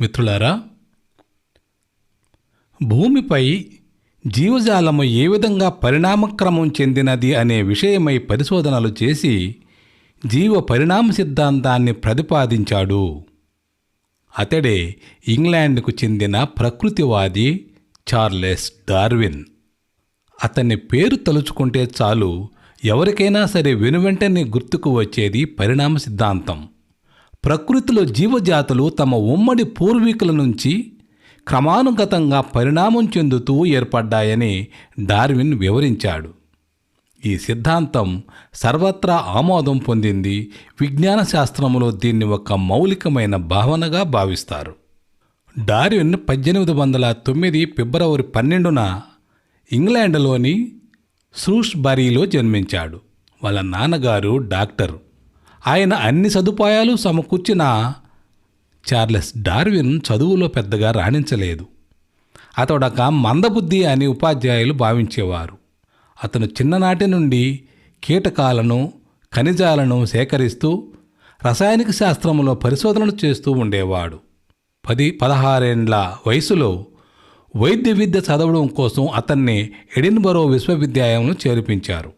మిత్రులారా భూమిపై జీవజాలము ఏ విధంగా పరిణామక్రమం చెందినది అనే విషయమై పరిశోధనలు చేసి జీవ పరిణామ సిద్ధాంతాన్ని ప్రతిపాదించాడు. అతడే ఇంగ్లాండ్కు చెందిన ప్రకృతివాది చార్లెస్ డార్విన్. అతని పేరు తలుచుకుంటే చాలు ఎవరికైనా సరే వెనువెంటనే గుర్తుకు వచ్చేది పరిణామ సిద్ధాంతం. ప్రకృతిలో జీవజాతులు తమ ఉమ్మడి పూర్వీకుల నుంచి క్రమానుగతంగా పరిణామం చెందుతూ ఏర్పడ్డాయని డార్విన్ వివరించాడు. ఈ సిద్ధాంతం సర్వత్రా ఆమోదం పొందింది విజ్ఞాన శాస్త్రంలో దీన్ని ఒక మౌలికమైన భావనగా భావిస్తారు. డార్విన్ పద్దెనిమిది వందల తొమ్మిది ఫిబ్రవరి పన్నెండున ఇంగ్లాండ్లోని సూష్బరీలో జన్మించాడు. వాళ్ళ నాన్నగారు డాక్టర్. ఆయన అన్ని సదుపాయాలు సమకూర్చిన చార్లెస్ డార్విన్ చదువులో పెద్దగా రాణించలేదు. అతడొక మందబుద్ధి అని ఉపాధ్యాయులు భావించేవారు. అతను చిన్ననాటి నుండి కీటకాలను ఖనిజాలను సేకరిస్తూ రసాయనిక శాస్త్రంలో పరిశోధనలు చేస్తూ ఉండేవాడు. పది పదహారేండ్ల వయసులో వైద్య విద్య చదవడం కోసం అతన్ని ఎడిన్బరో విశ్వవిద్యాలయంలో చేర్పించారు.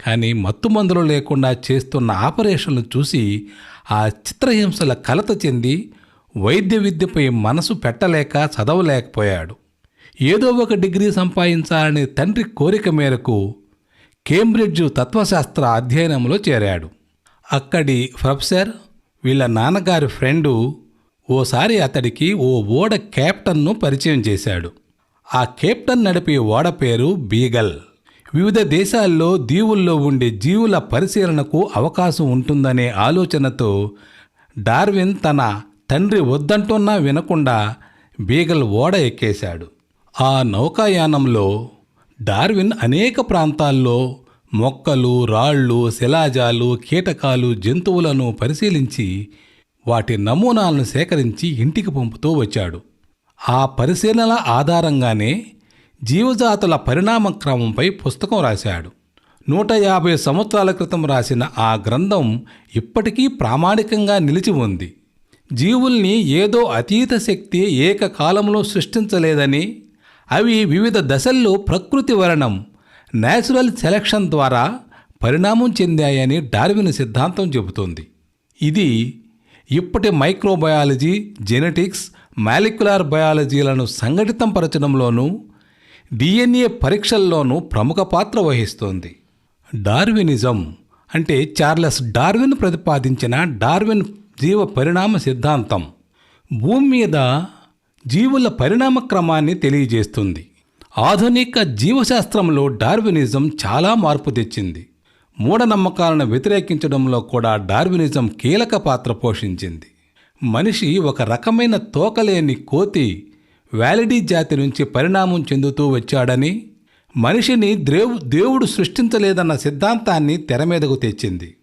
కానీ మత్తుమందులు లేకుండా చేస్తున్న ఆపరేషన్లు చూసి ఆ చిత్రహింసల కలత చెంది వైద్య విద్యపై మనసు పెట్టలేక చదవలేకపోయాడు. ఏదో ఒక డిగ్రీ సంపాదించాలనే తండ్రి కోరిక మేరకు కేంబ్రిడ్జ్ తత్వశాస్త్ర అధ్యయనంలో చేరాడు. అక్కడి ప్రొఫెసర్ వీళ్ళ నాన్నగారి ఫ్రెండు ఓసారి అతడికి ఓ ఓడ కెప్టెన్ను పరిచయం చేశాడు. ఆ కెప్టెన్ నడిపే ఓడ పేరు బీగల్. వివిధ దేశాల్లో దీవుల్లో ఉండే జీవుల పరిశీలనకు అవకాశం ఉంటుందనే ఆలోచనతో డార్విన్ తన తండ్రి వద్దంటున్నా వినకుండా బీగల్ ఓడ ఎక్కేశాడు. ఆ నౌకాయానంలో డార్విన్ అనేక ప్రాంతాల్లో మొక్కలు రాళ్ళు శిలాజాలు కీటకాలు జంతువులను పరిశీలించి వాటి నమూనాలను సేకరించి ఇంటికి పంపుతూ వచ్చాడు. ఆ పరిశీలనల ఆధారంగానే జీవజాతుల పరిణామ క్రమంపై పుస్తకం రాశాడు. నూట యాభై సంవత్సరాల క్రితం రాసిన ఆ గ్రంథం ఇప్పటికీ ప్రామాణికంగా నిలిచి ఉంది. జీవుల్ని ఏదో అతీత శక్తి ఏకకాలంలో సృష్టించలేదని అవి వివిధ దశల్లో ప్రకృతి వలనం నేచురల్ సెలక్షన్ ద్వారా పరిణామం చెందాయని డార్విన్ సిద్ధాంతం చెబుతోంది. ఇది ఇప్పటి మైక్రోబయాలజీ జెనెటిక్స్ మాలిక్యులార్ బయాలజీలను సంఘటితంపరచడంలోనూ డిఎన్ఏ పరీక్షల్లోనూ ప్రముఖ పాత్ర వహిస్తోంది. డార్వినిజం అంటే చార్లెస్ డార్విన్ ప్రతిపాదించిన డార్విన్ జీవ పరిణామ సిద్ధాంతం. భూమి మీద జీవుల పరిణామ క్రమాన్ని తెలియజేస్తుంది. ఆధునిక జీవశాస్త్రంలో డార్వినిజం చాలా మార్పు తెచ్చింది. మూఢనమ్మకాలను వ్యతిరేకించడంలో కూడా డార్వినిజం కీలక పాత్ర పోషించింది. మనిషి ఒక రకమైన తోకలేని కోతి వ్యాలిడీ జాతి నుంచి పరిణామం చెందుతూ వచ్చాడని మనిషిని దేవు దేవుడు సృష్టించలేదన్న సిద్ధాంతాన్ని తెర మీదకు తెచ్చింది.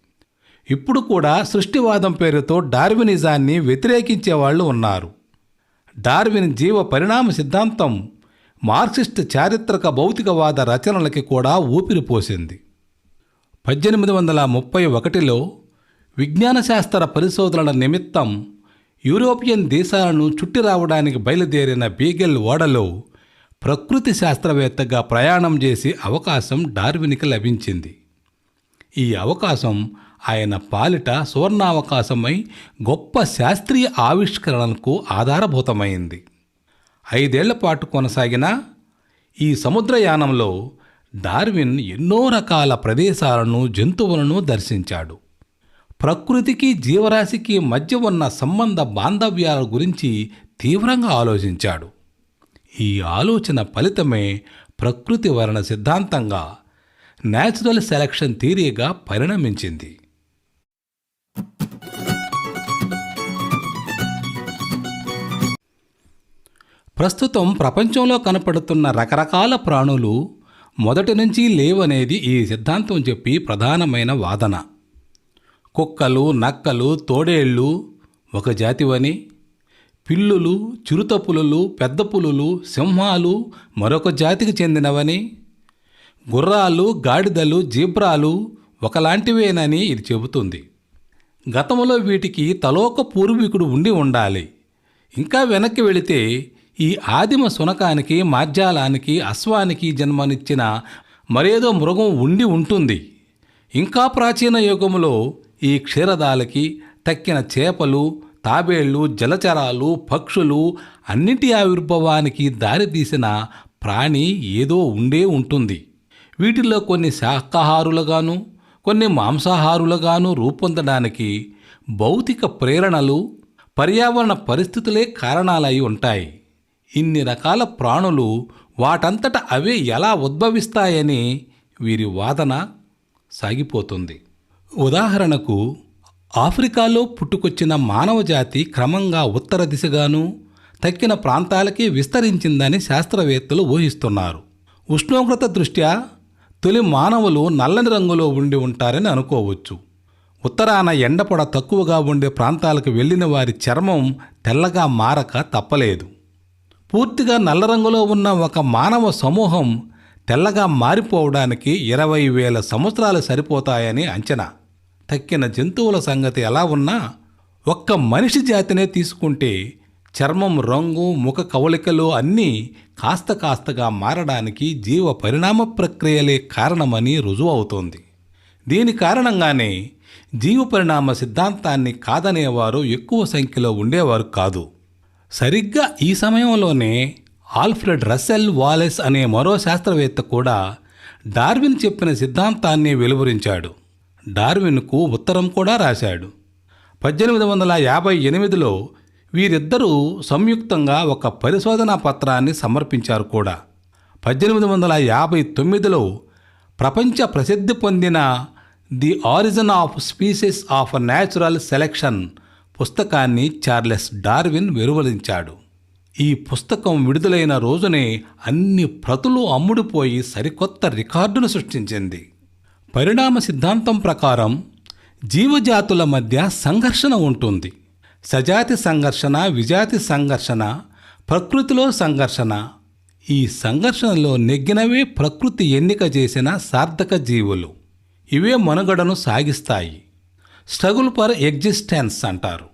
ఇప్పుడు కూడా సృష్టివాదం పేరుతో డార్వినిజాన్ని వ్యతిరేకించే వాళ్ళు ఉన్నారు. డార్విన్ జీవ పరిణామ సిద్ధాంతం మార్క్సిస్ట్ చారిత్రక భౌతికవాద రచనలకి కూడా ఊపిరిపోసింది పద్దెనిమిది వందల ముప్పై ఒకటిలో విజ్ఞాన శాస్త్ర పరిశోధనల నిమిత్తం యూరోపియన్ దేశాలను చుట్టి రావడానికి బయలుదేరిన బీగెల్ ఓడలో ప్రకృతి శాస్త్రవేత్తగా ప్రయాణం చేసే అవకాశం డార్విన్కి లభించింది. ఈ అవకాశం ఆయన పాలిట సువర్ణావకాశమై గొప్ప శాస్త్రీయ ఆవిష్కరణలకు ఆధారభూతమైంది. ఐదేళ్ళ పాటు కొనసాగిన ఈ సముద్రయానంలో డార్విన్ ఎన్నో రకాల ప్రదేశాలను జంతువులను దర్శించాడు. ప్రకృతికి జీవరాశికి మధ్య ఉన్న సంబంధ బాంధవ్యాల గురించి తీవ్రంగా ఆలోచించాడు. ఈ ఆలోచన ఫలితమే ప్రకృతి వరణ సిద్ధాంతంగా నేచురల్ సెలక్షన్ థీరీగా పరిణమించింది. ప్రస్తుతం ప్రపంచంలో కనపడుతున్న రకరకాల ప్రాణులు మొదటి నుంచి లేవనేది ఈ సిద్ధాంతం చెప్పి ప్రధానమైన వాదన. కుక్కలు నక్కలు తోడేళ్ళు ఒక జాతివని. పిల్లులు చిరుత పులులు పెద్ద పులులు సింహాలు మరొక జాతికి చెందినవని. గుర్రాలు గాడిదలు జీబ్రాలు ఒకలాంటివేనని ఇది చెబుతుంది. గతంలో వీటికి తలోక పూర్వీకుడు ఉండి ఉండాలి. ఇంకా వెనక్కి వెళితే ఈ ఆదిమ శునకానికి మార్జాలానికి అశ్వానికి జన్మనిచ్చిన మరేదో మృగం ఉండి ఉంటుంది. ఇంకా ప్రాచీన యుగంలో ఈ క్షీరదాలకి తక్కిన చేపలు తాబేళ్ళు జలచరాలు పక్షులు అన్నిటి ఆవిర్భావానికి దారితీసిన ప్రాణి ఏదో ఉండే ఉంటుంది. వీటిల్లో కొన్ని శాకాహారులుగాను కొన్ని మాంసాహారులుగాను రూపొందడానికి భౌతిక ప్రేరణలు పర్యావరణ పరిస్థితులే కారణాలై ఉంటాయి. ఇన్ని రకాల ప్రాణులు వాటంతట అవే ఎలా ఉద్భవిస్తాయని వీరి వాదన సాగిపోతుంది. ఉదాహరణకు ఆఫ్రికాలో పుట్టుకొచ్చిన మానవజాతి క్రమంగా ఉత్తర దిశగాను తక్కిన ప్రాంతాలకి విస్తరించిందని శాస్త్రవేత్తలు ఊహిస్తున్నారు. ఉష్ణోగ్రత దృష్ట్యా తొలి మానవులు నల్లని రంగులో ఉండి ఉంటారని అనుకోవచ్చు. ఉత్తరాన ఎండపొడ తక్కువగా ఉండే ప్రాంతాలకు వెళ్ళిన వారి చర్మం తెల్లగా మారక తప్పలేదు. పూర్తిగా నల్ల రంగులో ఉన్న ఒక మానవ సమూహం తెల్లగా మారిపోవడానికి ఇరవై వేల సంవత్సరాలు సరిపోతాయని అంచనా. తక్కిన జంతువుల సంగతి ఎలా ఉన్నా ఒక్క మనిషి జాతినే తీసుకుంటే చర్మం రంగు ముఖ కవళికలు అన్నీ కాస్త కాస్తగా మారడానికి జీవ పరిణామ ప్రక్రియలే కారణమని రుజువవుతోంది దీని కారణంగానే జీవ పరిణామ సిద్ధాంతాన్ని కాదనేవారు ఎక్కువ సంఖ్యలో ఉండేవారు కాదు. సరిగ్గా ఈ సమయంలోనే ఆల్ఫ్రెడ్ రస్సెల్ వాలెస్ అనే మరో శాస్త్రవేత్త కూడా డార్విన్ చెప్పిన సిద్ధాంతాన్ని వెలువరించాడు. డార్విన్కు ఉత్తరం కూడా రాశాడు. పద్దెనిమిది వందల యాభై ఎనిమిదిలో వీరిద్దరూ సంయుక్తంగా ఒక పరిశోధనా పత్రాన్ని సమర్పించారు కూడా. పద్దెనిమిది వందల యాభై తొమ్మిదిలో ప్రపంచ ప్రసిద్ధి పొందిన the origin of species of natural selection పుస్తకాన్ని చార్లెస్ డార్విన్ వెలువరించాడు. ఈ పుస్తకం విడుదలైన రోజునే అన్ని ప్రతులు అమ్ముడుపోయి సరికొత్త రికార్డును సృష్టించింది. పరిణామ సిద్ధాంతం ప్రకారం జీవజాతుల మధ్య సంఘర్షణ ఉంటుంది. సజాతి సంఘర్షణ విజాతి సంఘర్షణ ప్రకృతిలో సంఘర్షణ. ఈ సంఘర్షణలో నెగ్గినవే ప్రకృతి ఎన్నిక చేసిన సార్థక జీవులు. ఇవే మనుగడను సాగిస్తాయి. స్ట్రగుల్ ఫర్ ఎగ్జిస్టెన్స్ అంటారు.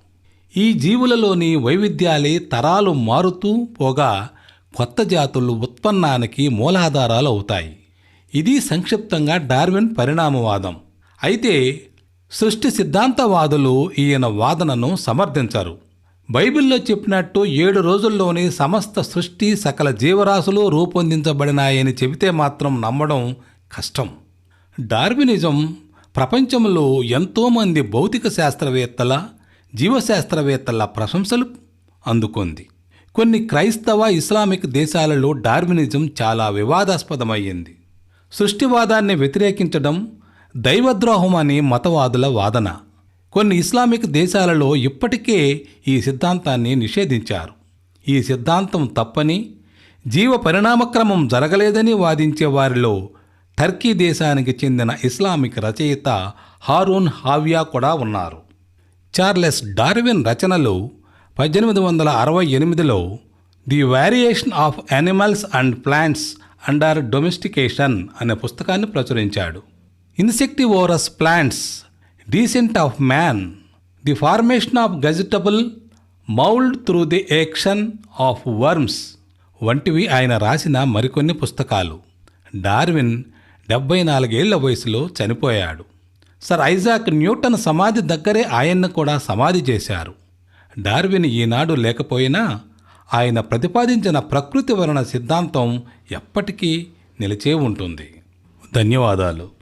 ఈ జీవులలోని వైవిధ్యాలే తరాలు మారుతూ పోగా కొత్త జాతులు ఉత్పన్నానికి మూలాధారాలు అవుతాయి. ఇది సంక్షిప్తంగా డార్విన్ పరిణామవాదం. అయితే సృష్టి సిద్ధాంతవాదులు ఈయన వాదనను సమర్థించరు. బైబిల్లో చెప్పినట్టు ఏడు రోజుల్లోనే సమస్త సృష్టి సకల జీవరాశులు రూపొందించబడినాయని చెబితే మాత్రం నమ్మడం కష్టం. డార్వినిజం ప్రపంచంలో ఎంతోమంది భౌతిక శాస్త్రవేత్తల జీవశాస్త్రవేత్తల ప్రశంసలు అందుకుంది. కొన్ని క్రైస్తవ ఇస్లామిక్ దేశాలలో డార్వినిజం చాలా వివాదాస్పదమయ్యింది. సృష్టివాదాన్ని వ్యతిరేకించడం దైవద్రోహం అని మతవాదుల వాదన. కొన్ని ఇస్లామిక్ దేశాలలో ఇప్పటికే ఈ సిద్ధాంతాన్ని నిషేధించారు. ఈ సిద్ధాంతం తప్పని జీవ పరిణామక్రమం జరగలేదని వాదించే వారిలో టర్కీ దేశానికి చెందిన ఇస్లామిక్ రచయిత హారూన్ హావియా కూడా ఉన్నారు. చార్లెస్ డార్విన్ రచనలు పద్దెనిమిది వందల అరవై ఎనిమిదిలో the variation of animals and plants under domestication అనే పుస్తకాన్ని ప్రచురించాడు. Insectivorous plants descent of man the formation of vegetable mould through the action of worms వంటివి ఆయన రాసిన మరికొన్ని పుస్తకాలు. డార్విన్ డెబ్బై నాలుగేళ్ళ వయసులో చనిపోయాడు. సర్ ఐజాక్ న్యూటన్ సమాధి దగ్గరే ఆయన్ను కూడా సమాధి చేశారు. డార్విన్ ఈనాడు లేకపోయినా ఆయన ప్రతిపాదించిన ప్రకృతి వలన సిద్ధాంతం ఎప్పటికీ నిలిచే ఉంటుంది. ధన్యవాదాలు.